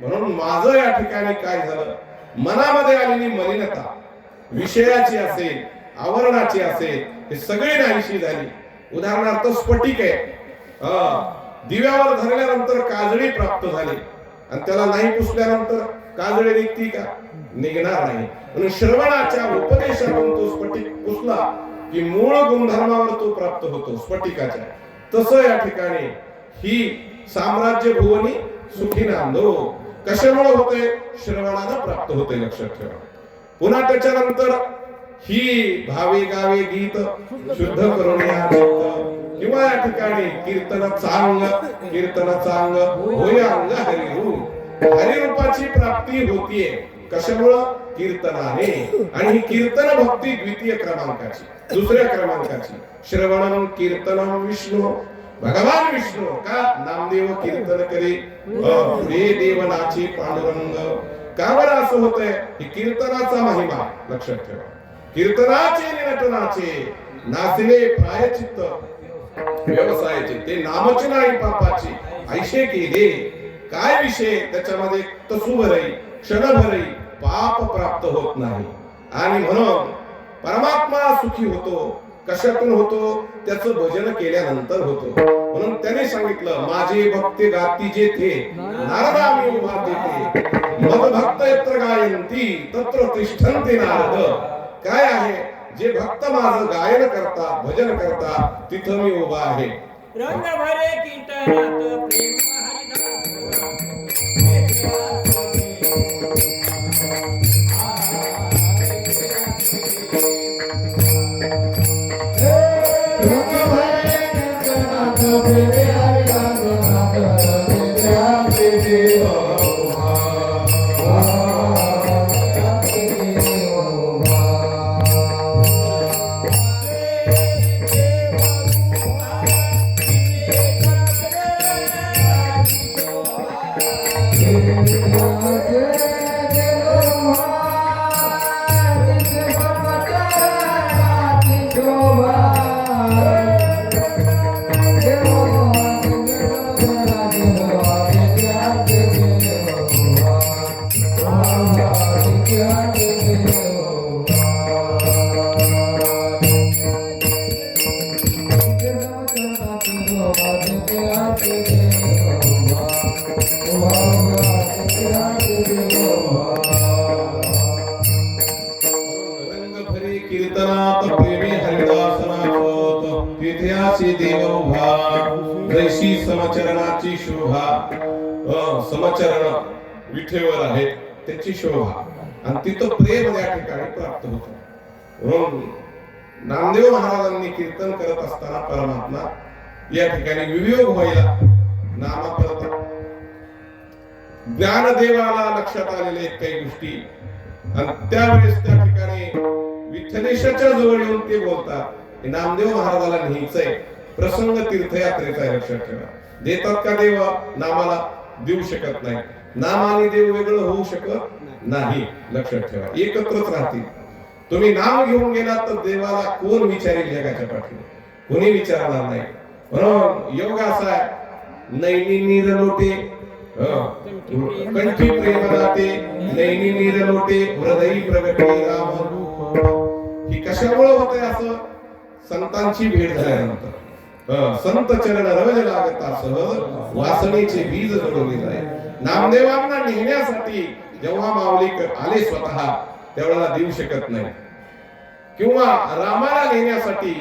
म्हणून माझं या ठिकाणी काय झालं? मनामध्ये आलेली मलिनता विषयाची असेल आवरणाची असेल हे सगळी नाहीशी झाली. उदाहरणार्थ स्फटिक आहे. हा, दिव्यावर धरल्यानंतर काजळी प्राप्त झाली. आणि त्याला नाही पुसल्यानंतर काजळी निघती का? निघणार नाही. म्हणून श्रवणाच्या उपदेशातून तो स्फटिक पुसला की मूळ गुणधर्मावर तो प्राप्त होतो स्फटिकाच्या. तसं या ठिकाणी ही साम्राज्य भुवनी सुखी नांदो कशामुळे होते श्रवणानं प्राप्त होते लक्षात ठेवा. पुन्हा त्याच्यानंतर ही भावे गावे गीत शुद्ध करून किंवा या ठिकाणी कीर्तन चांग कीर्तन चांग होय अंग हरिरूप हरिरूपाची प्राप्ती होतीये. कशामुळं? कीर्तनाने. आणि ही कीर्तन भक्ती द्वितीय क्रमांकाची दुसऱ्या क्रमांकाची. श्रवणम कीर्तनम विष्णू. भगवान विष्णू का नामदेव कीर्तन करे? रे देवनाची पांडुरंग. का बरं असं होतंय? ही कीर्तनाचा महिमा लक्षात ठेवा. कीर्तनाचे निरटनाचे नाचले प्रायचित्त व्यवसायाचे ते नामच नाही पापाची. ऐशे केले काय विषय? त्याच्यामध्ये तसुभरही क्षणभरही पाप प्राप्त होत नाही. आणि म्हणून परमात्मा सुखी होतो. कशातून होतो? त्याचं भजन केल्यानंतर होतो. म्हणून त्याने सांगितलं माझे भक्ते गाती जे नारदा मी उभा देते मद भक्त यत्र गायंती तत्र तिष्ठन्ते नारद. काय आहे? जे भक्त माझं गायन करता भजन करता तिथं मी उभा आहे. रंग भरे कीर्तनात प्रेम रंग विठेवर आहे त्याची शोभा. आणि तिथं प्रेम या ठिकाणी प्राप्त होत. म्हणून नामदेव महाराजांनी कीर्तन करत असताना परमात्मा या ठिकाणी विवियोग व्हायला नामा परत ज्ञानदेवाला लक्षात आलेले काही गोष्टी. आणि त्यावेळेस त्या ठिकाणी विठ्ठलेशाच्या जवळ येऊन ते बोलतात नामदेव महाराजाला न्यायचंय प्रसंग तीर्थयात्रेचा लक्षात ठेवा. देतात का देव? नामाला देऊ शकत नाही. नाम आणि देव वेगळं होऊ शकत नाही. लक्षात ठेवा. एकत्रच राहतील. तुम्ही नाम घेऊन गेलात तर देवाला कोण विचारेल जगाच्या पाठीवर? कोणी विचारणार नाही. म्हणून योग असा आहे नैनी नीर लोटे कंठी प्रेम राहते नैनी नीर लोटे हृदयी प्रगटी राम ही कशामुळे होतंय असं? संतांची भेट झाल्यानंतर. संत चरण रवज लागता सहज वासनेचे बीज जडवले जाईल. नामदेवांना नेण्यासाठी जेव्हा माऊली आले स्वतः तेवढा देऊ शकत नाही. किंवा रामाला नेण्यासाठी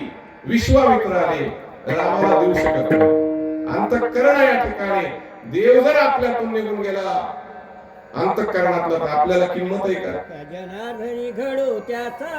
विश्वामित्र आले रामाला देऊ शकत अंतकरण या ठिकाणी देव जर आपल्यातून निघून गेला अंतकरणातला तर आपल्याला किंमत आहे का? घडू त्याचा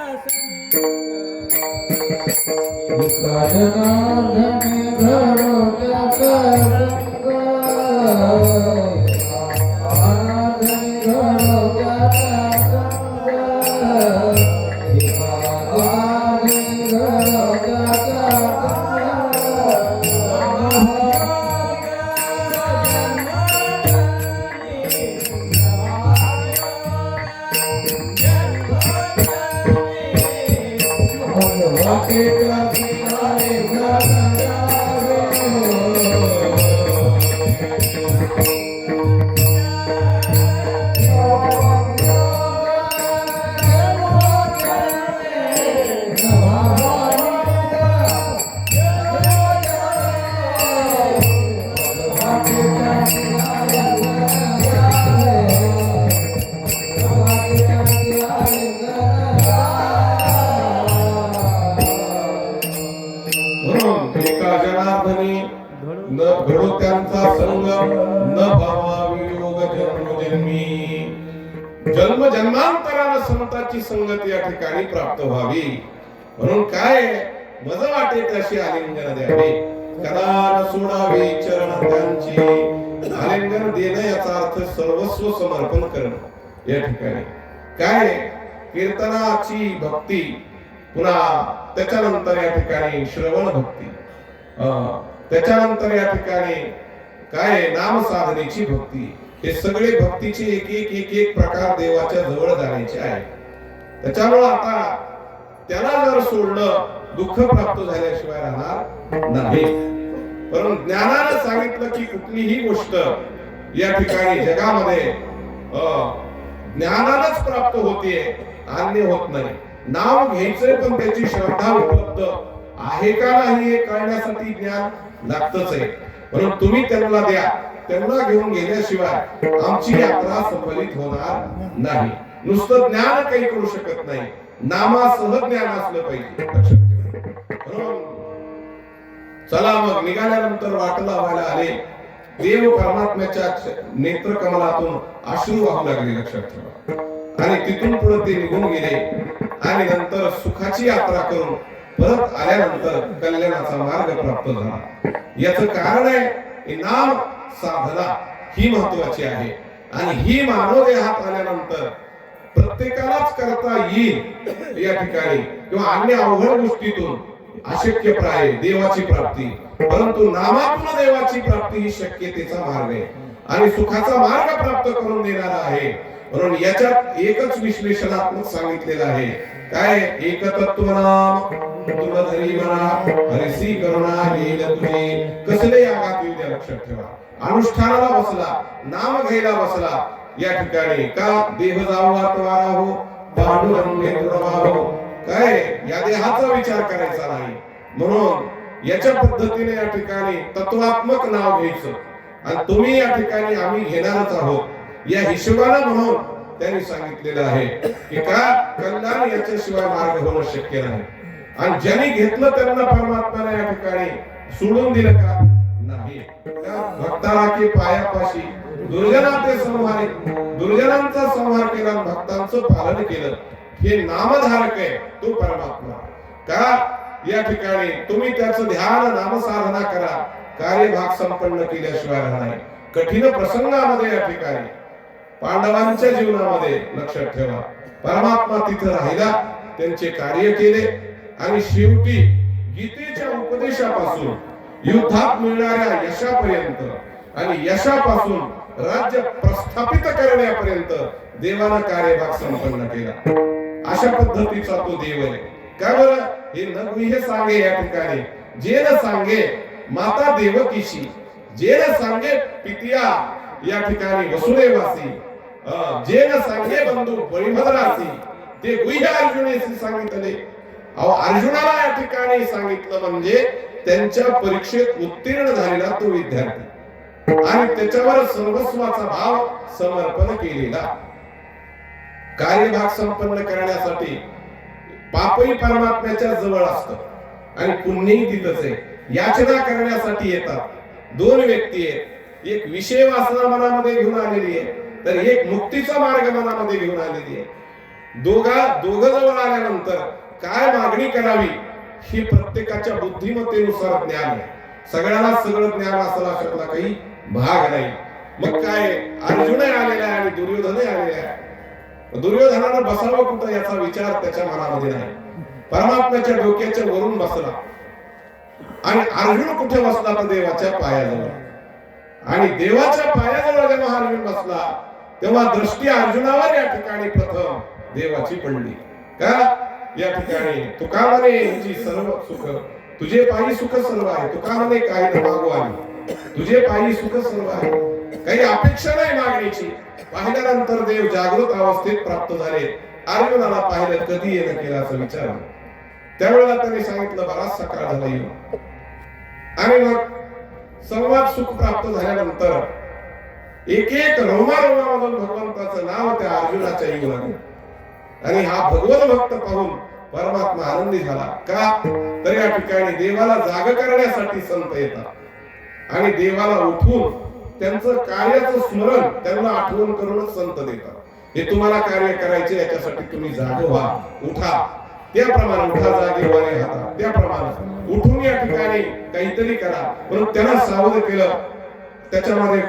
ठिकाणी प्राप्त व्हावी. म्हणून काय? मज वाटे तशी आलिंगन द्यावे? कदा सोडावे चरण त्यांची. आलिंगन देणं याचा अर्थ सर्वस्व समर्पण करणं. या ठिकाणी. काय? कीर्तनाची भक्ती. पुन्हा त्याच्यानंतर या ठिकाणी श्रवण भक्ती. त्याच्यानंतर या ठिकाणी काय? नाम साधनेची भक्ती. हे सगळे भक्तीचे एक एक एक एक प्रकार देवाच्या जवळ जाण्याचे आहे त्याच्यामुळं आता त्याला जर सोडलं दुःख प्राप्त झाल्याशिवाय राहणार नाही. परंतु ज्ञानानं सांगितलं की कुठलीही गोष्ट या ठिकाणी जगामध्ये अं, प्राप्त होतीये अन्य होत नाही. नाव घ्यायचंय पण त्याची श्रद्धा उपलब्ध आहे का नाही हे कळण्यासाठी ज्ञान लागतच आहे. म्हणून तुम्ही त्यांना द्या. त्यांना घेऊन गेल्याशिवाय आमची यात्रा सफलित होणार नाही. नुसतं ज्ञान काही करू शकत नाही. नामासह ज्ञान असलं पाहिजे. चला मग निघाल्यानंतर वाट लावायला आले. देव परमात्म्याच्या नेत्र कमलातून अश्रू वाहू लागले लक्षात ठेवा. आणि तिथून पुढे ते निघून गेले. आणि नंतर सुखाची यात्रा करून परत आल्यानंतर कल्याणाचा मार्ग प्राप्त झाला. याच कारण आहे नाम साधना ही महत्वाची आहे. आणि ही मानव देहात आल्यानंतर प्रत्येकालाच करता येईल या ठिकाणी. किंवा अन्य अवघड गोष्टीतून अशक्यप्राय देवाची प्राप्ती. परंतु नामातून देवाची प्राप्ती ही शक्यतेचा मार्ग आहे. आणि सुखाचा मार्ग प्राप्त करून देणारा आहे. म्हणून याच्यात एकच विश्लेषणात्मक सांगितलेलं आहे. काय? एकतत्व नाम. तुला धरी म्हणा हरिसी करुणा येईल तुझे. कसले या गात लक्षात ठेवा. अनुष्ठानाला बसला नाम घ्यायला बसला. या ठिकाणी का देह जाऊ वारा हो पांडुरंगेंद्र भाव हो? काय? या देहाचा विचार करायचा नाही. म्हणून याच्या पद्धतीने या ठिकाणी तत्वात्मक नाव घ्यायचं. आणि तुम्ही या ठिकाणी आम्ही घेणारच आहोत. या हिशोबाने म्हणून त्यांनी सांगितलेलं आहे की का कल्याण याच्याशिवाय मार्ग होणं शक्य नाही. आणि ज्यांनी घेतलं त्यांना परमात्म्याने या ठिकाणी सोडून दिलं का? नाही. भक्ताला की पायापाशी दुर्जना ते संहारे दुर्जनांचा संहार केला भक्तांचं पालन केलं. हे नामधारक आहे तो परमात्मा. का? या ठिकाणी तुम्ही त्याचं ध्यान नामसाधना करा. कार्यभाग संपन्न केल्याशिवाय नाही. कठीण प्रसंगामध्ये या ठिकाणी पांडवांच्या जीवनामध्ये लक्षात ठेवा. परमात्मा तिथं राहिला त्यांचे कार्य केले आणि शेवटी गीतेच्या उपदेशापासून युद्धात मिळणाऱ्या यशापर्यंत आणि यशापासून राज्य प्रस्थापित करण्यापर्यंत देवानं कार्यभाग संपन्न केला. अशा पद्धतीचा तो देव आहे. का बरं? हे नगुह्य सांगे या ठिकाणी. जे न सांगे माता देवकीशी. जे न सांगे पितिया या ठिकाणी वसुदेवासी. जे न सांगे बंधू बळीभद्रासी. ते गुह्य अर्जुनेशी सांगितले. अहो अर्जुनाला या ठिकाणी सांगितलं म्हणजे त्यांच्या परीक्षेत उत्तीर्ण झालेला तो विद्यार्थी. आणि त्याच्यावर सर्वस्वाचा भाव समर्पण केलेला. कार्यभाग संपन्न करण्यासाठी पापही परमात्म्याच्या जवळ असत. आणि पुण्यही तिथंच आहे. याचना करण्यासाठी येतात. दोन व्यक्ती आहेत. एक विषय वासना मनामध्ये घेऊन आलेली आहे. तर एक मुक्तीचा मार्ग मनामध्ये घेऊन आलेली आहे. दोघा दोघ जवळ आल्यानंतर काय मागणी करावी ही प्रत्येकाच्या बुद्धिमत्तेनुसार ज्ञान आहे. सगळ्यांना सगळं ज्ञान असायला शकला काही भाग नाही. मग काय? अर्जुनही आलेला आहे आणि दुर्योधनही आलेला आहे. दुर्योधनानं बसावं कुठं याचा विचार त्याच्या मनामध्ये नाही. परमात्म्याच्या डोक्याच्या वरून बसला. आणि अर्जुन कुठे बसला तर देवाच्या पायाजवळ? आणि देवाच्या पायाजवळ जेव्हा अर्जुन बसला तेव्हा दृष्टी अर्जुनावर या ठिकाणी प्रथम देवाची पडली. का? या ठिकाणी तुका म्हणे यांची सर्व सुख तुझे पायी सुख सर्व आहे. तुका म्हणे काही न मागू आली. तुझे पायी सुख सर्व आहे. काही अपेक्षा नाही मागण्याची. पाहिल्यानंतर देव जागृत अवस्थेत प्राप्त झाले. अर्जुनाला पाहिलं कधी येणं केलं असं विचारलं. त्यावेळेला त्यांनी सांगितलं बराच सकाळ झाला येऊन. आणि मग संवाद सुख प्राप्त झाल्यानंतर एक एक रोमारोमामधून भगवंताचं नाव त्या अर्जुनाच्या येऊ लागलं. आणि हा भगवत भक्त पाहून परमात्मा आनंदी झाला. का? तर या ठिकाणी देवाला जाग करण्यासाठी संत येतात. आणि देवाला उठून त्यांचं कार्याचं स्मरण त्यांना आठवण करूनच संत देतात. हे तुम्हाला कार्य करायचे याच्यासाठी तुम्ही जाग व्हा उठा. त्याप्रमाणे उठा जागे वारे हाता त्याप्रमाणे उठून या ठिकाणी काहीतरी करा. म्हणून त्यांना सावध केलं. त्याच्यामध्ये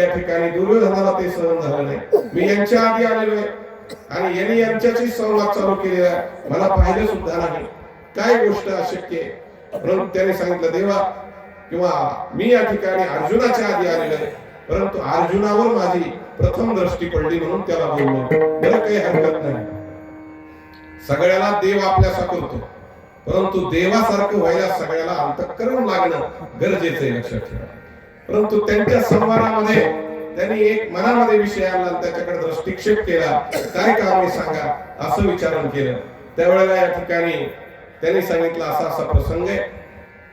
या ठिकाणी दुर्योधनाला ते सहन झालं नाही. मी यांच्या आधी आलेलो आहे. आणि यांनी यांच्याशी संवाद चालू केलेला मला पाहिलं सुद्धा नाही. काय गोष्ट अशक्य आहे? म्हणून त्याने सांगितलं देवा किंवा मी या ठिकाणी अर्जुनाच्या आधी आलेलो आहे. परंतु अर्जुनावर माझी प्रथम दृष्टी पडली म्हणून त्याला बोललो बरं काही हरकत नाही. सगळ्याला देव आपल्यासा करतो. परंतु देवासारखं व्हायला सगळ्याला अंतकरण लागणं गरजेचं आहे लक्षात ठेवा. परंतु त्यांच्या संवादामध्ये त्यांनी एक मनामध्ये विषय आणला त्याच्याकडे दृष्टिक्षेप केला. काय काम सांगा असं विचारण केलं. त्यावेळेला या ठिकाणी त्यांनी सांगितलं असा असा प्रसंग आहे.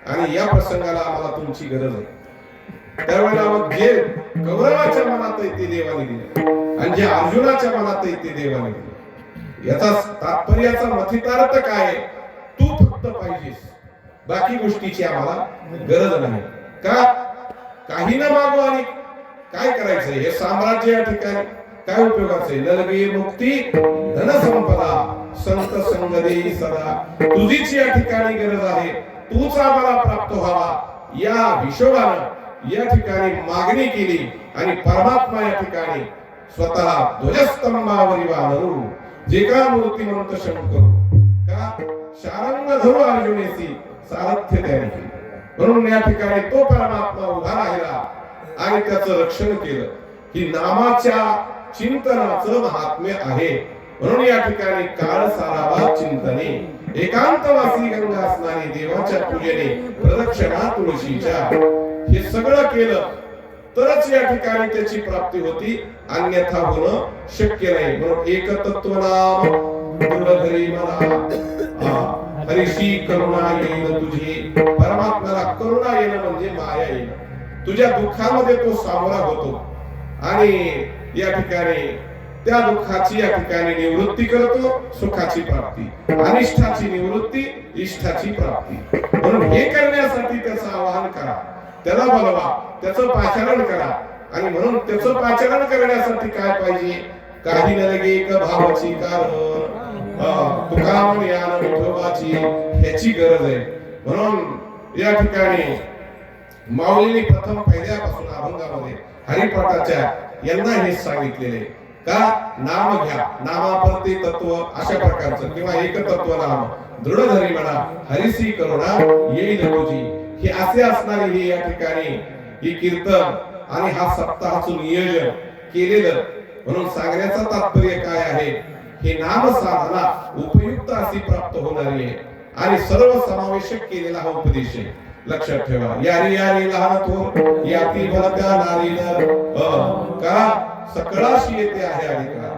आणि या प्रसंगाला आम्हाला तुमची गरज आहे. त्यावेळेला मग जे कौरवाच्या मनात आहे ते देवाने दिले. आणि जे अर्जुनाच्या मनात आहे ते देवाने दिले. याचा तात्पर्याचा मथितार्थ काय तू फक्त पाहिजेस. बाकी गोष्टीची आम्हाला गरज नाही. का? काही ना मागू आणि काय करायचंय? हे साम्राज्य या ठिकाणी काय उपयोगाचे नलगी मुक्ती धनसंपदा संत संगदे सदा. तुझीच या ठिकाणी गरज आहे. तूच आम्हाला प्राप्त व्हावा. या हिशोबानं या ठिकाणी मागणी केली आणि परमात्मा या ठिकाणी स्वतः ध्वजस्तंभावरी वानरू जे का मूर्तिमंत शंकरू? का? शारंग धरू अर्जुनेसी सारथ्य त्याने म्हणून या ठिकाणी तो परमात्मा उभा राहिला आणि त्याचं रक्षण केलं ही नामाच्या चिंतनाचं महात्म्य आहे. म्हणून या ठिकाणी काळ सारावा चिंतने. एकांतवासी गंगा स्नानी देवाच्या पूजेने प्रदक्षिणा तुळशीच्या. हे सगळं केलं तरच या ठिकाणी त्याची प्राप्ती होती. अन्यथा होणं शक्य नाही. म्हणून एकतत्व नाम दृढधरी मला आ, हरीशी करुणा येईल तुझी. परमात्म्याला करुणा येणं म्हणजे माया येणं. तुझ्या दुःखामध्ये तो सामोरा होतो. आणि या ठिकाणी त्या दुःखाची या ठिकाणी निवृत्ती करतो सुखाची प्राप्ती. अनिष्ठाची निवृत्ती इष्टाची प्राप्ती. म्हणून हे करण्यासाठी त्याचं आवाहन करा. त्याला बोलवा त्याचं पाचारण करा. आणि म्हणून त्याचं पाचारण करण्यासाठी काय पाहिजे? काही न लगे एक भावाची कारण. तुकाराम विठोबाची ह्याची गरज आहे. म्हणून या ठिकाणी माऊलीने प्रथम पहिल्यापासून अभंगामध्ये हरिपाठाच्या यांना हे सांगितलेले का? नाम घ्या. नामाप्रती तत्व अशा प्रकारचं. किंवा एक तत्व नाम. दृढ धरी म्हणा. हरिसी करुणा येईल तुझी हे असे असणारे हे या ठिकाणी ही कीर्तन आणि हा सप्ताहाचं नियोजन केलेलं. म्हणून सांगण्याचं तात्पर्य काय आहे? हे नाम साधना उपयुक्त अशी प्राप्त होणारी आहे. आणि सर्व समावेशक केलेला हा उपदेश आहे. लक्षात ठेवा. यारी यारी लहान थोर याती भरत्या नारी का? सकळाशी येते आहे अधिकार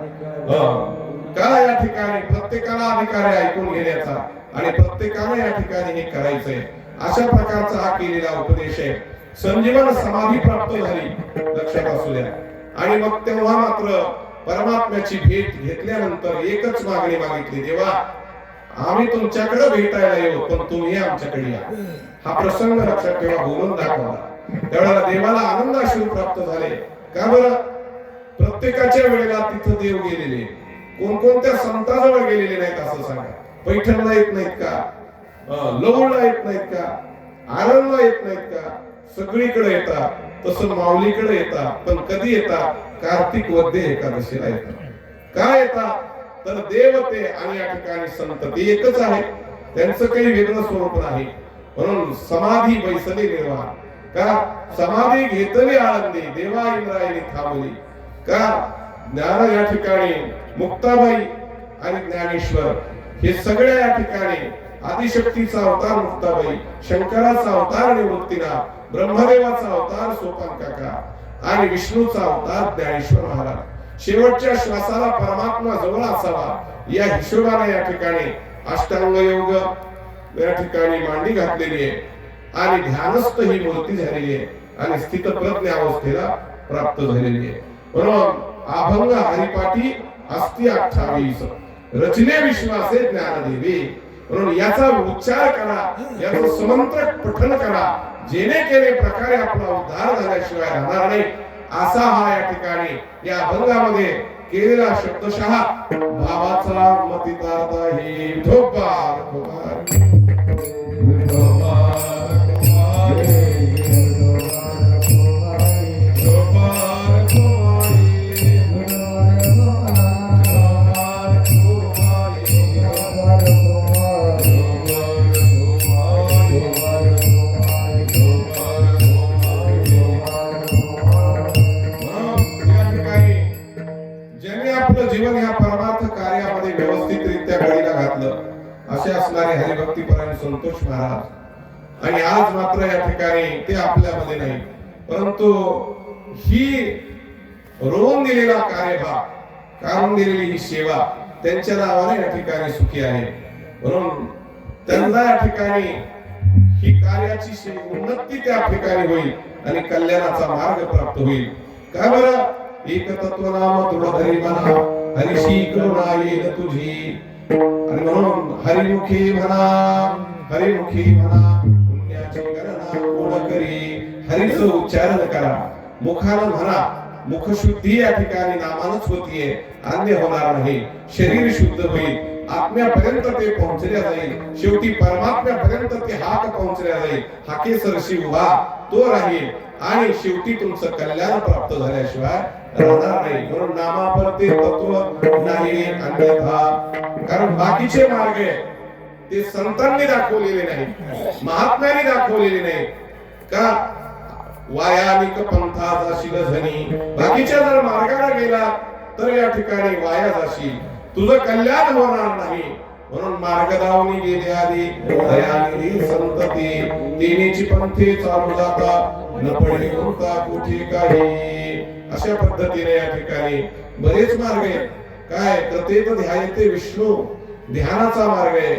करा या ठिकाणी प्रत्येकाला अधिकार आहे ऐकून घेण्याचा. आणि प्रत्येकाने या ठिकाणी हे करायचंय अशा प्रकारचा हा केलेला उपदेश आहे. संजीवन समाधी प्राप्त झाली. लक्षात असू द्या. आणि मग तेव्हा मात्र परमात्म्याची भेट घेतल्यानंतर एकच मागणी मागितली देवा आम्ही तुमच्याकडे भेटायला येऊ पण तुम्ही आमच्याकडे या. हा प्रसंग लक्षात ठेवा बोलून दाखवला त्यावेळेला देवाला आनंद अश्रू प्राप्त झाले. का बरं? प्रत्येकाच्या वेळेला तिथं देव गेलेले कोणकोणत्या संताजवळ गेलेले नाहीत असं सांगा. पैठणला येत नाहीत का? लवळला येत नाहीत का? आरणला येत नाहीत का? सगळीकडे येतात. तसं माऊलीकडे येतात पण कधी येतात? कार्तिक वद्य एकादशीला येतात. का येतात? तर देवते आणि या ठिकाणी संत ते एकच आहे त्यांचं काही वेगळं स्वरूप नाही. म्हणून समाधी बैसले निर्वाह का? समाधी घेतली आळंदी. देवा इंद्रायणी थांबली. का? ज्ञान या ठिकाणी मुक्ताबाई आणि ज्ञानेश्वर हे सगळ्या या ठिकाणी आदिशक्तीचा अवतार मुक्ताबाई शंकराचा अवतार निवृत्तीनाथ ब्रह्मदेवाचा अवतार सोपान काका आणि विष्णूचा अवतार ज्ञानेश्वर महाराज. शेवटच्या श्वासाला परमात्मा जवळ असावा या हिशोबाने या ठिकाणी अष्टांग योग या ठिकाणी मांडी घातलेली आहे आणि ध्यानस्थ ही मूर्ती झालेली आहे आणि स्थितप्रज्ञ अवस्थेला प्राप्त झालेली आहे. परम अभंग हरिपाठी अस्ति अठ्ठावीस रचने विश्वासे ज्ञानदेवे. म्हणून याचा उच्चार करा याचं समंत्र पठन करा. जेणे केले प्रकारे आपला उद्धार झाल्याशिवाय राहणार नाही. असा हा या ठिकाणी या अभंगामध्ये केलेला शब्दशः भावाचा मतितार्थ हे विठोबा कुमार काढून दिलेली ही सेवा त्यांच्या नावाने या ठिकाणी सुखी आहे. म्हणून त्यांना या ठिकाणी ही कार्याची उन्नती त्या ठिकाणी होईल आणि कल्याणाचा मार्ग प्राप्त होईल. काय बरं? एक तत्व नाम तुला म्हणा हरिशी करुणा येईल तुझी. आणि म्हणून हरिमुखी म्हणा हरिमुखी म्हणा पुण्याची गणना कोण करी? हरीचं उच्चारण करा. मुखानं म्हणा मुखशुद्धी या ठिकाणी नामानच होतीये. अन्य होणार नाही. शरीर शुद्ध होईल. आत्म्यापर्यंत ते पोहोचल्या जाईल. शेवटी परमात्म्यापर्यंत ते हात पोहोचल्या जाईल. हाके सरशी उभा तो राहील. आणि शेवटी तुमचं कल्याण प्राप्त झाल्याशिवाय राहणार नाही. म्हणून नामापरते तत्व नाही अन्यथा. कारण बाकीचे मार्ग आहे, ते संतांनी दाखवलेले नाही महात्म्यांनी दाखवलेले नाही का? वायानिक पंथा जाशील धनी. बाकीच्या जर मार्गाला गेला तर या ठिकाणी वाया जाशील. तुझं कल्याण होणार नाही. म्हणून मार्गदावनी गेले आधी दयानिधी संतती. तिन्हीची पंथे चालू जाता न पडे कोणता कुठे काही. अशा पद्धतीने या ठिकाणी बरेच मार्ग आहेत. काय? तर ते तर ध्यायते विष्णू. ध्यानाचा मार्ग आहे.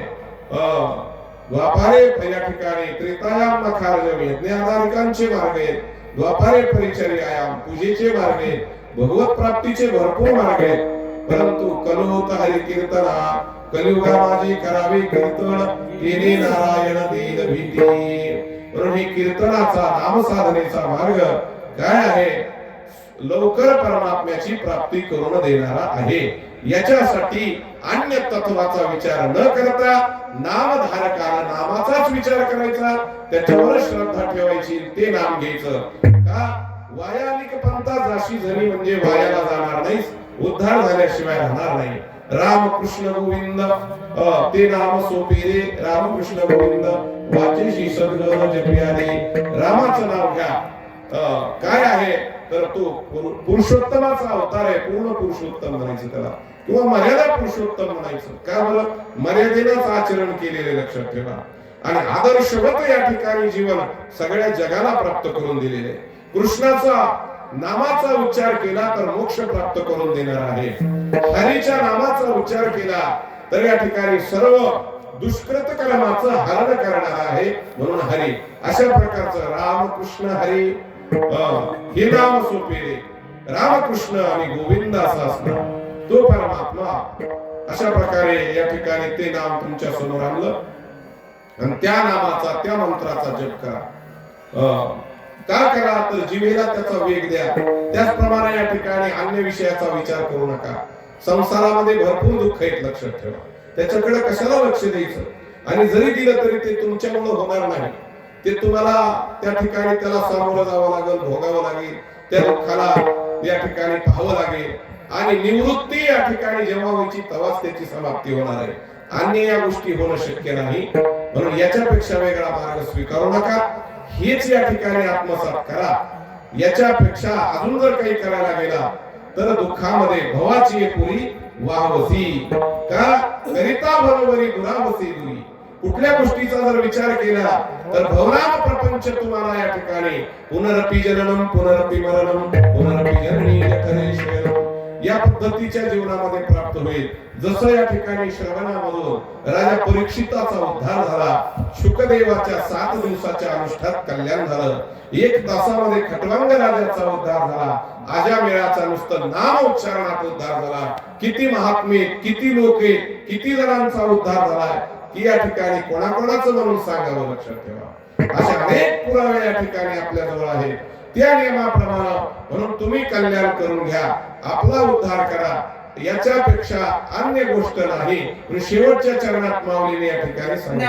अं, द्वापारे पहिल्या ठिकाणी त्रेतायाम नखारजमी ज्ञानाधिकांचे मार्ग आहेत द्वापारे परिचर्यायाम पूजेचे मार्ग आहेत भगवत प्राप्तीचे भरपूर मार्ग. आहेत परंतु कलोत हरि कीर्तना कलियुगा माझे करावे कीर्तन केले नारायण दीन भीती. म्हणून हे कीर्तनाचा नामसाधनेचा मार्ग काय आहे? लवकर परमात्म्याची प्राप्ती करून देणारा आहे. याच्यासाठी अन्य तत्वाचा विचार न करता नामधारकाला नामाचाच विचार करायचा. त्याच्यावर श्रद्धा ठेवायची ते नाम घ्यायचं. का? वायानिक पंथा जाशी झाली म्हणजे वायाला जाणार नाही उद्धार झाल्याशिवाय राहणार नाही. राम कृष्ण गोविंद ते नाम सोपे रे. राम कृष्ण गोविंद वाचेशी सद्गुण जपियाले रामाचं नाव घ्या. काय आहे? तर तो पुरुषोत्तमाचा अवतार आहे पूर्ण पुरुषोत्तम म्हणायचं त्याला. किंवा मर्यादा पुरुषोत्तम म्हणायचं. काय बरं मर्यादेनंच आचरण केलेले लक्षात ठेवा. आणि आदर्शवत या ठिकाणी जीवन सगळ्या जगाला प्राप्त करून दिलेले कृष्णाचा नामाचा उच्चार केला तर मोक्ष प्राप्त करून देणार आहे. हरीच्या नामाचा उच्चार केला तर या ठिकाणी सर्व दुष्कृत कर्माचं हरण करणार आहे म्हणून हरी. अशा प्रकारचं राम कृष्ण हरी. हे नाम सोपे रामकृष्ण आणि गोविंद असा असणार तो परमात्मा. अशा प्रकारे या ठिकाणी ते नाम तुमच्यासमोर आणलं. आणि त्या नामाचा त्या मंत्राचा जप करा. अं, का करा तर जीवेला त्याचा वेग द्या. त्याचप्रमाणे या ठिकाणी अन्य विषयाचा विचार करू नका. संसारामध्ये भरपूर दुःख आहेत लक्षात ठेवा. त्याच्याकडे कशाला लक्ष द्यायचं? आणि जरी दिलं तरी ते तुमच्यामुळे होणार नाही. ते तुम्हाला त्या ठिकाणी त्याला सामोरं जावं लागेल भोगावं लागेल. त्या दुःखाला या ठिकाणी पाहावं लागेल. आणि निवृत्ती या ठिकाणी जेव्हा व्हायची तेव्हाच त्याची समाप्ती होणार आहे. अन्य या गोष्टी होणं शक्य नाही. म्हणून याच्यापेक्षा वेगळा मार्ग स्वीकारू नका. हेच या ठिकाणी आत्मसात करा. याच्यापेक्षा अजून जर काही करायला गेला तर दुःखामध्ये भवाची पुरी वाहवसी. का? करिता बरोबरी दुरावसी दुरी कुठल्या गोष्टीचा जर विचार केला तर भवनाम प्रपंच तुम्हाला या ठिकाणी पुनरपी जननम पुनरपी मरणम पुनरपी जननी या पद्धतीच्या जीवनामध्ये प्राप्त होईल. जसं या ठिकाणी श्रवणामधून राजा परीक्षिताचा उद्धार झाला शुकदेवाच्या सात दिवसाच्या अनुष्ठात कल्याण झालं. एक तासामध्ये खटवांग राजाचा उद्धार झाला. आजामेळाचा नुसतं नाम उच्चारणात उद्धार झाला. किती महात्मे किती लोके किती जणांचा उद्धार झाला. या ठिकाणी कोणाकोणाचं म्हणून सांगावं लक्षात ठेवा. अशा अनेक पुरावे या ठिकाणी आपल्या जवळ आहेत. त्या नियमाप्रमाणे म्हणून तुम्ही कल्याण करून घ्या. आपला उद्धार करा. याच्यापेक्षा अन्य गोष्ट नाही. शेवटच्या चरणात माऊलीने या ठिकाणी सांगितलं.